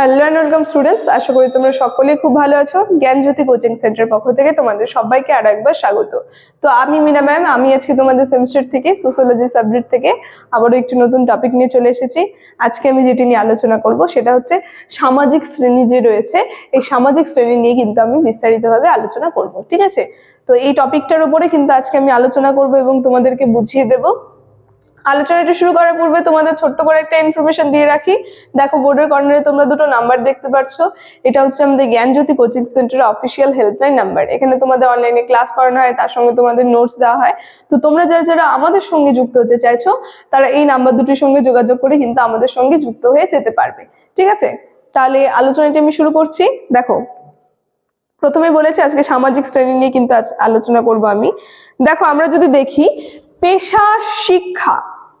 Hello and welcome students আশা করি তোমরা সকলেই খুব ভালো আছো। জ্ঞানজ্যোতি কোচিং সেন্টারের পক্ষ থেকে তোমাদের সবাইকে আরও একবার স্বাগত। তো আমি মিনা ম্যাম আমি আজকে তোমাদের সেমিস্টার থেকে সোশ্যোলজি সাবজেক্ট থেকে আবারও একটি নতুন টপিক নিয়ে চলে এসেছি। আজকে আমি যেটি নিয়ে আলোচনা করব সেটা হচ্ছে সামাজিক শ্রেণি যে রয়েছে, এই সামাজিক শ্রেণি নিয়ে কিন্তু আমি বিস্তারিতভাবে আলোচনা করব, ঠিক আছে? তো এই টপিকটার উপরে কিন্তু আজকে আমি আলোচনা করব এবং তোমাদেরকে বুঝিয়ে দেবো আলোচনাটা শুরু করার পূর্বে তোমাদের ছোট্ট করে একটা ইনফরমেশন দিয়ে রাখি। দেখো বোর্ডের কর্নারে তোমরা দুটো নাম্বার দেখতে পাচ্ছ। এটা হচ্ছে আমাদের জ্ঞানজ্যোতি কোচিং সেন্টারের অফিসিয়াল হেল্পলাইন নাম্বার এখানে তোমাদের অনলাইনে ক্লাস করানো হয়, তার সঙ্গে তোমাদের নোটস দেওয়া হয়। তো তোমরা যারা যারা আমাদের সঙ্গে যুক্ত হতে চাইছো, তারা এই নাম্বার দুটির সঙ্গে যোগাযোগ করে কিন্তু আমাদের সঙ্গে যুক্ত হয়ে যেতে পারবে। ঠিক আছে? তাহলে আলোচনাটি আমি শুরু করছি। দেখো, প্রথমে বলেছি আজকে সামাজিক শ্রেণি নিয়ে কিন্তু আজ আলোচনা করব আমি। দেখো, আমরা যদি দেখি, পেশা, শিক্ষা।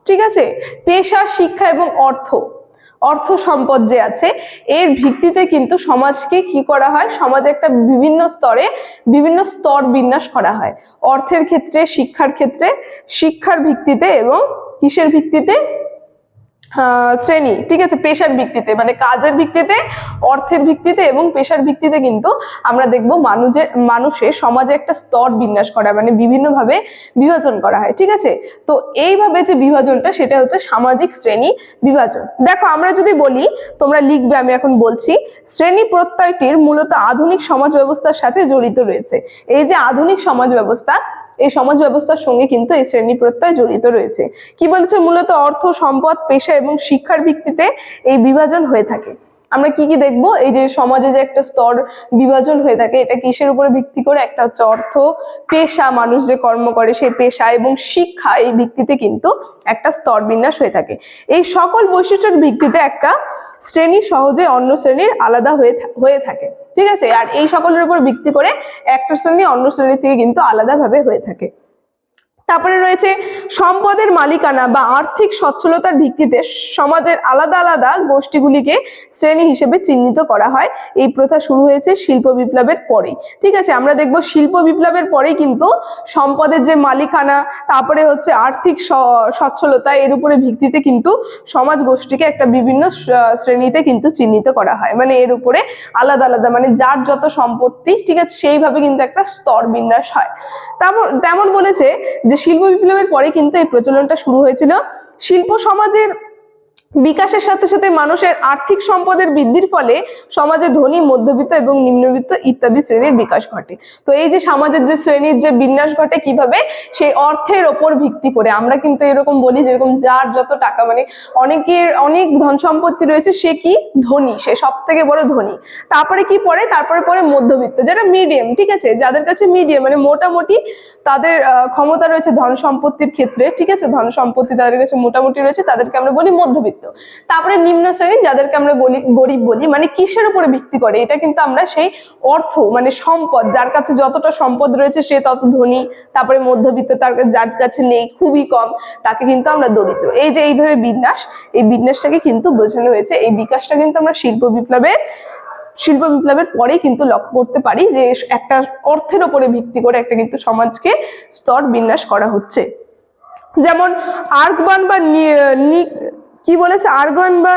ঠিক আছে? পেশা, শিক্ষা এবং অর্থ। অর্থ সম্পদ যে আছে, এর ভিত্তিতে কিন্তু সমাজকে কি করা হয়? সমাজে একটা বিভিন্ন স্তরে বিভিন্ন স্তর বিন্যাস করা হয়। অর্থের ক্ষেত্রে, শিক্ষার ক্ষেত্রে, শিক্ষার ভিত্তিতে এবং কিসের ভিত্তিতে? শ্রেণি, ঠিক আছে? পেশার ভিত্তিতে মানে কাজের ভিত্তিতে, অর্থের ভিত্তিতে এবং পেশার ভিত্তিতে কিন্তু আমরা দেখব মানুষের মানুষের সমাজে একটা স্তর বিন্যাস করা মানে বিভিন্নভাবে বিভাজন করা হয়, ঠিক আছে? তো এইভাবে যে বিভাজনটা, সেটা হচ্ছে সামাজিক শ্রেণি বিভাজন। দেখো, আমরা যদি বলি, তোমরা লিখবে, আমি এখন বলছি, শ্রেণি প্রত্যয়টির মূলত আধুনিক সমাজ ব্যবস্থার সাথে জড়িত রয়েছে। এই যে আধুনিক সমাজ ব্যবস্থা এই সমাজ ব্যবস্থার সঙ্গে কিন্তু এই শ্রেণি প্রত্যয় জড়িত রয়েছে। কি বলছে মূলত অর্থ, সম্পদ, পেশা এবং শিক্ষার ভিত্তিতে এই বিভাজন হয়ে থাকে। আমরা কি কি দেখব? এই যে সমাজে যে একটা স্তর বিভাজন হয়ে থাকে, এটা কিসের উপরে ভিত্তি করে? একটা হচ্ছে অর্থ, পেশা, মানুষ যে কর্ম করে সেই পেশা এবং শিক্ষা এই ভিত্তিতে কিন্তু একটা স্তর বিন্যাস হয়ে থাকে। এই সকল বৈশিষ্ট্যের ভিত্তিতে একটা শ্রেণি সহজে অন্য শ্রেণির আলাদা হয়ে হয়ে থাকে। ঠিক আছে? আর এই সকলের উপর ভিত্তি করে একটা শ্রেণি অন্য শ্রেণির থেকে কিন্তু আলাদাভাবে হয়ে থাকে। তারপরে রয়েছে সম্পদের মালিকানা বা আর্থিক সচ্ছলতার ভিত্তিতে সমাজের আলাদা আলাদা গোষ্ঠীগুলিকে শ্রেণি হিসেবে চিহ্নিত করা হয়। এই প্রথা শুরু হয়েছে শিল্প বিপ্লবের পরেই। ঠিক আছে, আমরা দেখব শিল্প বিপ্লবের পরেই কিন্তু সম্পদের যে মালিকানা, তারপরে হচ্ছে আর্থিক সচ্ছলতা, এর উপরে ভিত্তিতে কিন্তু সমাজ গোষ্ঠীকে একটা বিভিন্ন শ্রেণীতে কিন্তু চিহ্নিত করা হয়। মানে এর উপরে আলাদা আলাদা মানে যার যত সম্পত্তি, ঠিক আছে, সেইভাবে কিন্তু একটা স্তর বিন্যাস হয়। তেমন তেমন বলেছে যে শিল্প বিপ্লবের পরে কিন্তু এই প্রচলনটা শুরু হয়েছিল। শিল্প সমাজের বিকাশের সাথে সাথে মানুষের আর্থিক সম্পদের বৃদ্ধির ফলে সমাজে ধনী, মধ্যবিত্ত এবং নিম্নবিত্ত ইত্যাদি শ্রেণির বিকাশ ঘটে। তো এই যে সমাজের যে শ্রেণির যে বিন্যাস ঘটে কীভাবে, সেই অর্থের ওপর ভিত্তি করে আমরা কিন্তু এরকম বলি যেরকম যার যত টাকা মানে অনেকের অনেক ধন সম্পত্তি রয়েছে, সে কি? ধনী, সে সব থেকে বড় ধনী। তারপরে কি পড়ে? তারপরে পরে মধ্যবিত্ত, যারা মিডিয়াম ঠিক আছে? যাদের কাছে মিডিয়াম মানে মোটামুটি তাদের ক্ষমতা রয়েছে ধন সম্পত্তির ক্ষেত্রে, ঠিক আছে? ধন সম্পত্তি তাদের কাছে মোটামুটি রয়েছে, তাদেরকে আমরা বলি মধ্যবিত্ত। তারপরে নিম্ন শ্রেণি, যাদেরকে আমরা গরিব বলি মানে কিসের উপরে ভিত্তি করে? এটা কিন্তু আমরা সেই অর্থ মানে সম্পদ, যার কাছে যতটা সম্পদ রয়েছে সে তত ধনী, তারপরে মধ্যবিত্ত, তার যার কাছে নেই, খুবই কম, তাকে কিন্তু আমরা দরিদ্র। এই যে এইভাবে বিন্যাস, এই বিন্যাসটাকে কিন্তু বোঝানো হয়েছে। এই বিকাশটা কিন্তু আমরা শিল্প বিপ্লবের শিল্প বিপ্লবের পরেই কিন্তু লক্ষ্য করতে পারি যে একটা অর্থের উপরে ভিত্তি করে একটা কিন্তু সমাজকে স্তর বিন্যাস করা হচ্ছে। যেমন আর্গবান বা কি বলেছে? আর্গন বা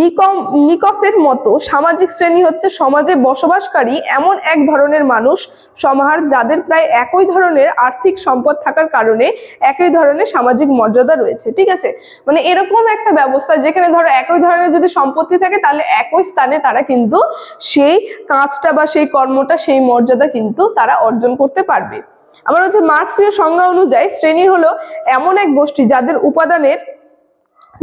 নিকম, নিকফের মতো সামাজিক শ্রেণি হচ্ছে সমাজে বসবাসকারী এমন এক ধরনের মানুষ সমাহার যাদের প্রায় একই ধরনের আর্থিক সম্পদ থাকার কারণে একই ধরনের সামাজিক মর্যাদা রয়েছে, ঠিক আছে? মানে এরকম একটা ব্যবস্থা যেখানে ধরো একই ধরনের যদি সম্পত্তি থাকে তাহলে একই স্থানে তারা কিন্তু সেই কাজটা বা সেই কর্মটা, সেই মর্যাদা কিন্তু তারা অর্জন করতে পারবে। আমার হচ্ছে মার্কসীয় সংজ্ঞা অনুযায়ী শ্রেণি হলো এমন এক গোষ্ঠী যাদের উপাদানের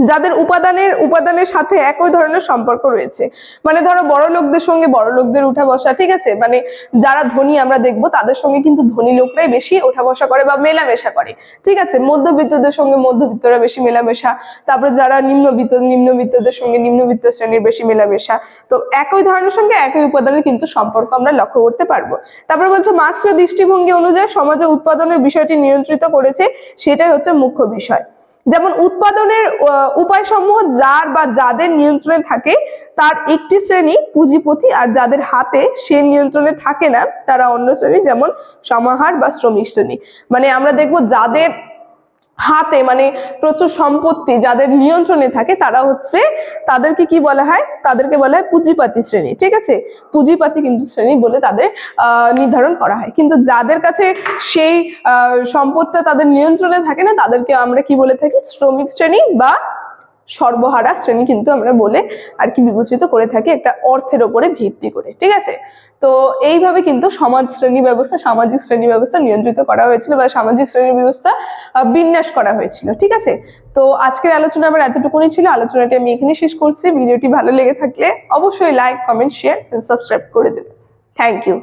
যাদের উপাদানের উপাদানের সাথে একই ধরনের সম্পর্ক রয়েছে। মানে ধরো বড় লোকদের সঙ্গে বড় লোকদের উঠা বসা, ঠিক আছে? মানে যারা ধনী আমরা দেখব, তাদের সঙ্গে কিন্তু ধনী লোকরাই বেশি ওঠা বসা করে বা মেলামেশা করে, ঠিক আছে? মধ্যবিত্তদের সঙ্গে মধ্যবিত্তরা বেশি মেলামেশা, তারপরে যারা নিম্নবিত্ত, নিম্নবিত্তদের সঙ্গে নিম্নবিত্ত শ্রেণির বেশি মেলামেশা, তো একই ধরনের সঙ্গে একই উপাদানের কিন্তু সম্পর্ক আমরা লক্ষ্য করতে পারব। তারপরে বলছে, মার্কসীয় দৃষ্টিভঙ্গি অনুযায়ী সমাজে উৎপাদনের বিষয়টি নিয়ন্ত্রিত করেছে, সেটাই হচ্ছে মুখ্য বিষয়। যেমন উৎপাদনের উপায় সমূহ যার বা যাদের নিয়ন্ত্রণে থাকে, তার একটি শ্রেণি পুঁজিপতি আর যাদের হাতে সে নিয়ন্ত্রণে থাকে না, তারা অন্য শ্রেণি, যেমন সমাহার বা শ্রমিক শ্রেণি। মানে আমরা দেখব যাদের হাতে মানে প্রচুর সম্পত্তি যাদের নিয়ন্ত্রণে থাকে, তারা হচ্ছে তাদেরকে কি বলা হয়? তাদেরকে বলা হয় পুঁজিপাতি শ্রেণি, ঠিক আছে? পুঁজিপাতি কিন্তু শ্রেণি বলে তাদের নির্ধারণ করা হয়। কিন্তু যাদের কাছে সেই সম্পদটা তাদের নিয়ন্ত্রণে থাকে না, তাদেরকে আমরা কি বলে থাকি? শ্রমিক শ্রেণি বা সর্বহারা শ্রেণি কিন্তু আমরা বলে আর কি বিবেচিত করে থাকি একটা অর্থের ওপরে ভিত্তি করে, ঠিক আছে? তো এইভাবে কিন্তু সমাজ শ্রেণি ব্যবস্থা, সামাজিক শ্রেণি ব্যবস্থা নিয়ন্ত্রিত করা হয়েছিল বা সামাজিক শ্রেণি ব্যবস্থা বিন্যাস করা হয়েছিল, ঠিক আছে? তো আজকের আলোচনা আমার এতটুকুনি ছিল, আলোচনাটি আমি এখানে শেষ করছি, ভিডিওটি ভালো লেগে থাকলে অবশ্যই লাইক কমেন্ট শেয়ার সাবস্ক্রাইব করে দেবেন। Thank you